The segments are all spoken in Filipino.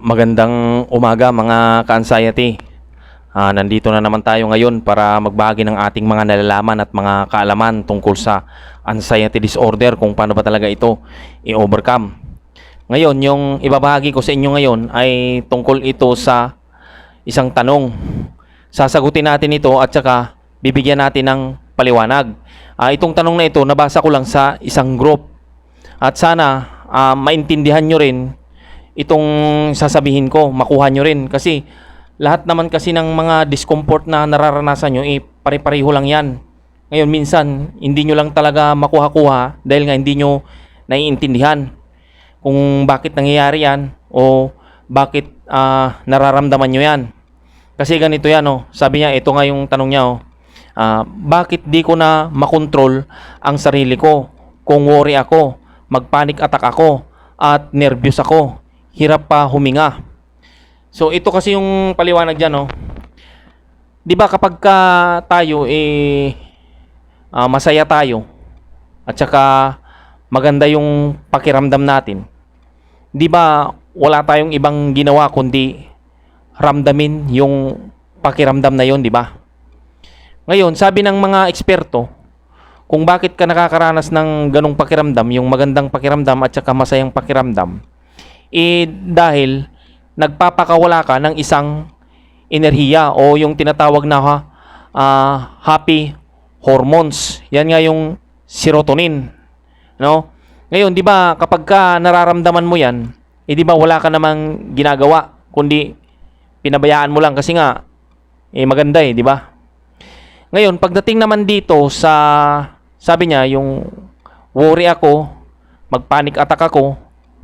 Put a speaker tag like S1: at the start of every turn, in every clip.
S1: Magandang umaga mga ka-anxiety. Ah, nandito na naman tayo ngayon para magbahagi ng ating mga nalalaman at mga kaalaman tungkol sa anxiety disorder kung paano ba talaga ito i-overcome. Ngayon, yung ibabahagi ko sa inyo ngayon ay tungkol ito sa isang tanong. Sasagutin natin ito at saka bibigyan natin ng paliwanag. Ah, itong tanong na ito nabasa ko lang sa isang group. At sana ah, maintindihan nyo rin itong sasabihin ko, makuha nyo rin. Kasi lahat naman kasi ng mga discomfort na nararanasan nyo, eh, pare-pareho lang yan. Ngayon, minsan, hindi nyo lang talaga makuha-kuha dahil nga hindi nyo naiintindihan kung bakit nangyayari yan o bakit ah, nararamdaman nyo yan. Kasi ganito yan, oh. sabi niya, ito nga yung tanong niya, oh. Ah, bakit di ko na makontrol ang sarili ko? Kung worry ako, magpanic attack ako, at nervous ako, hirap pa huminga. So ito kasi yung paliwanag diyan, no. 'Di ba kapag ka tayo eh ah, masaya tayo at saka maganda yung pakiramdam natin. 'Di ba wala tayong ibang ginawa kundi ramdamin yung pakiramdam na yon, 'di ba? Ngayon, sabi ng mga eksperto, kung bakit ka nakakaranas ng ganong pakiramdam, yung magandang pakiramdam at saka masayang pakiramdam, eh dahil nagpapakawala ka ng isang enerhiya o yung tinatawag na ha, ah, happy hormones. Yan nga yung serotonin. No? Ngayon, di ba, kapag ka nararamdaman mo yan, eh di ba wala ka namang ginagawa, kundi pinabayaan mo lang kasi nga, eh maganda eh, di ba? Ngayon, pagdating naman dito sa, sabi niya, yung worry ako, magpanic attack ako,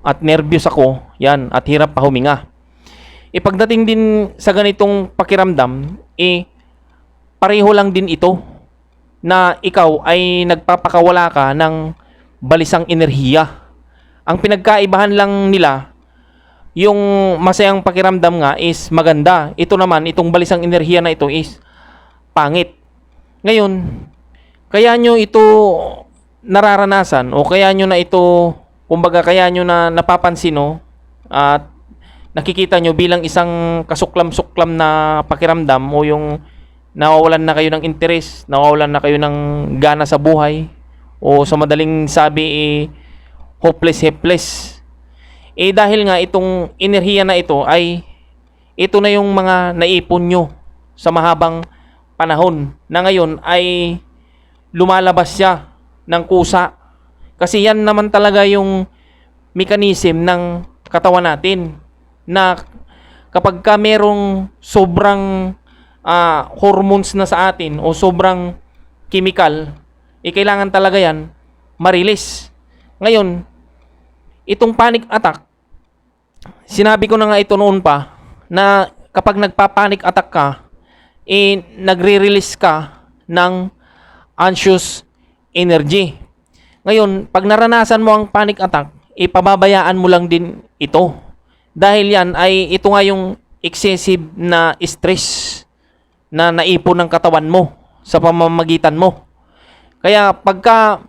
S1: at nervous ako, yan, at hirap pa huminga. E pagdating din sa ganitong pakiramdam, eh, pareho lang din ito na ikaw ay nagpapakawala ka ng balisang enerhiya. Ang pinagkaibahan lang nila, yung masayang pakiramdam nga is maganda. Ito naman, itong balisang enerhiya na ito is pangit. Ngayon, kaya nyo ito nararanasan o kaya nyo na ito, kumbaga kaya nyo na napapansin no, at nakikita nyo bilang isang kasuklam-suklam na pakiramdam o yung nawawalan na kayo ng interes, nawawalan na kayo ng gana sa buhay o sa madaling sabi eh, hopeless helpless. Eh dahil nga itong enerhiya na ito ay ito na yung mga naipon nyo sa mahabang panahon na ngayon ay lumalabas siya ng kusa. Kasi yan naman talaga yung mechanism ng katawan natin na kapag ka merong sobrang ah, hormones na sa atin o sobrang chemical, eh kailangan talaga yan marilis. Ngayon, itong panic attack, sinabi ko na nga ito noon pa, na kapag nagpa-panic attack ka, eh, nagre-release ka ng anxious energy. Ngayon, pag naranasan mo ang panic attack, ipababayaan mo lang din ito. Dahil yan ay ito nga yung excessive na stress na naipon ng katawan mo sa pamamagitan mo. Kaya pagka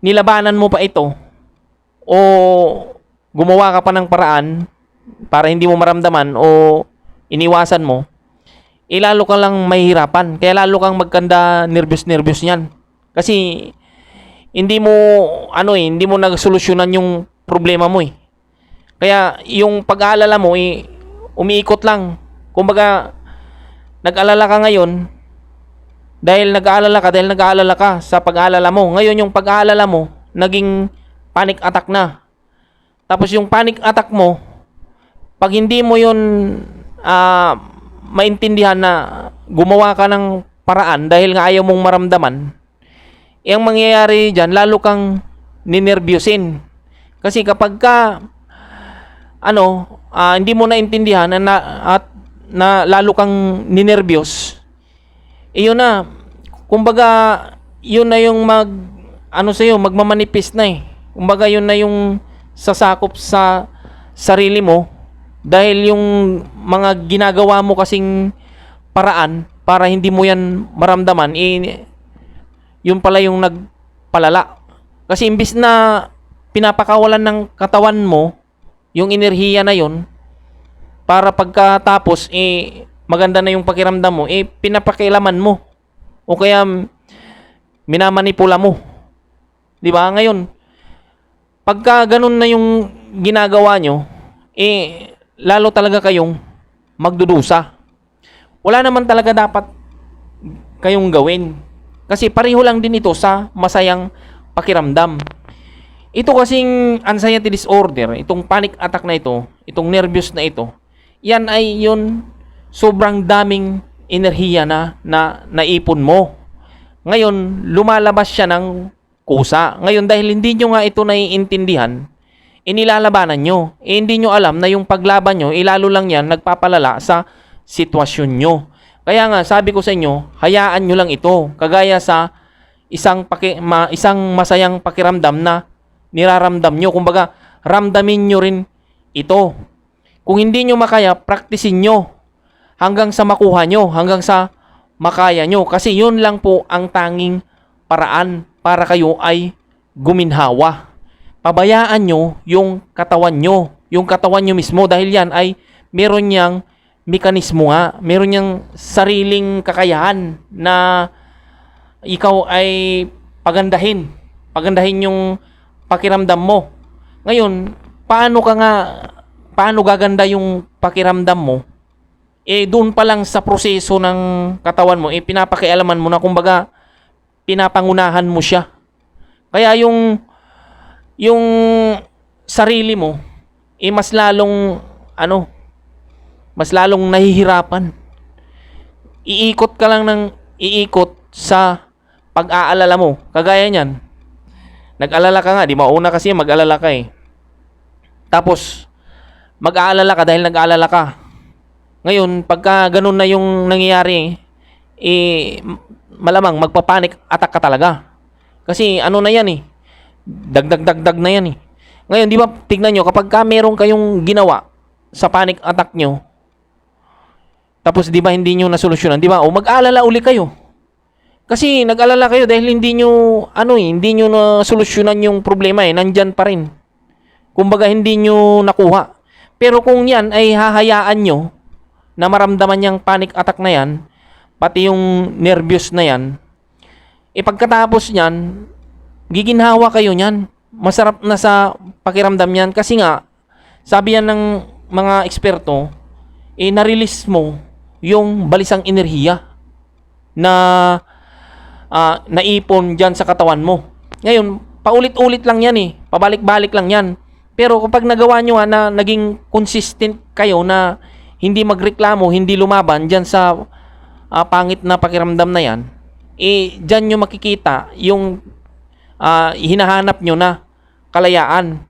S1: nilabanan mo pa ito o gumawa ka pa ng paraan para hindi mo maramdaman o iniwasan mo, eh lalo ka lang mahihirapan. Kaya lalo kang magkanda nervous-nervous niyan. Kasi hindi mo ano eh, hindi mo nagsolusyonan yung problema mo eh. Kaya yung pag-aalala mo eh umiikot lang. Kumbaga nag-alala ka ngayon dahil nag-aalala ka dahil nag-aalala ka sa pag-aalala mo. Ngayon yung pag-aalala mo naging panic attack na. Tapos yung panic attack mo pag hindi mo yun ah maintindihan na gumawa ka ng paraan dahil nga ayaw mong maramdaman, eh, ang mangyayari dyan, lalo kang ninervyusin. Kasi kapag ka, ano, ah, hindi mo naintindihan na, na, at na lalo kang ninervyos, eh, yun na, kumbaga, yun na yung mag, ano sa'yo, magmamanifest na eh. Kumbaga, yun na yung sasakop sa sarili mo dahil yung mga ginagawa mo kasing paraan para hindi mo yan maramdaman, eh, yun pala yung nagpalala. Kasi imbis na pinapakawalan ng katawan mo yung enerhiya na yun, para pagkatapos eh maganda na yung pakiramdam mo, eh pinapakialaman mo. O kaya minamanipula mo. 'Di ba? Ngayon, pagka ganun na yung ginagawa nyo, eh lalo talaga kayong magdudusa. Wala naman talaga dapat kayong gawin. Kasi pareho lang din ito sa masayang pakiramdam. Ito kasing anxiety disorder, itong panic attack na ito, itong nervous na ito, yan ay yun sobrang daming enerhiya na, na naipon mo. Ngayon, lumalabas siya ng kusa. Ngayon, dahil hindi nyo nga ito naiintindihan, inilalabanan nyo. Eh, hindi nyo alam na yung paglaban nyo, ilalo lang yan, nagpapalala sa sitwasyon nyo. Kaya nga, sabi ko sa inyo, hayaan nyo lang ito. Kagaya sa isang, paki, ma, isang masayang pakiramdam na niraramdam nyo. Kumbaga, ramdamin nyo rin ito. Kung hindi nyo makaya, praktisin nyo hanggang sa makuha nyo, hanggang sa makaya nyo. Kasi yun lang po ang tanging paraan para kayo ay guminhawa. Pabayaan nyo yung katawan nyo, yung katawan nyo mismo dahil yan ay meron niyang mekanismo nga, meron niyang sariling kakayahan na ikaw ay pagandahin. Pagandahin yung pakiramdam mo. Ngayon, paano ka nga, paano gaganda yung pakiramdam mo? Eh, doon pa lang sa proseso ng katawan mo, eh, pinapakialaman mo na, kumbaga, pinapangunahan mo siya. Kaya yung, yung sarili mo, eh, mas lalong, ano, mas lalong nahihirapan. Iikot ka lang ng iikot sa pag-aalala mo. Kagaya niyan, nag-alala ka nga, di mauna kasi mag-alala ka eh. Tapos, mag-aalala ka dahil nag-aalala ka. Ngayon, pagka ganun na yung nangyayari, eh, malamang magpapanik attack ka talaga. Kasi ano na yan eh, dagdag-dagdag na yan eh. Ngayon, di ba, tignan nyo, kapag ka meron kayong ginawa sa panic attack nyo, tapos di ba hindi nyo nasolusyonan, di ba? O mag-alala uli kayo. Kasi nag-alala kayo dahil hindi nyo, ano eh, hindi nyo na solusyonan yung problema eh, nandyan pa rin. Kumbaga hindi nyo nakuha. Pero kung yan ay hahayaan nyo na maramdaman yung panic attack na yan, pati yung nervous na yan, eh pagkatapos nyan, giginhawa kayo nyan. Masarap na sa pakiramdam yan kasi nga, sabi yan ng mga eksperto, eh na-release mo yung balisang enerhiya na ah, naipon dyan sa katawan mo. Ngayon, paulit-ulit lang yan eh. Pabalik-balik lang yan. Pero kapag nagawa nyo nga na naging consistent kayo na hindi magreklamo, hindi lumaban dyan sa ah, pangit na pakiramdam na yan, eh, dyan nyo makikita yung ah, hinahanap nyo na kalayaan.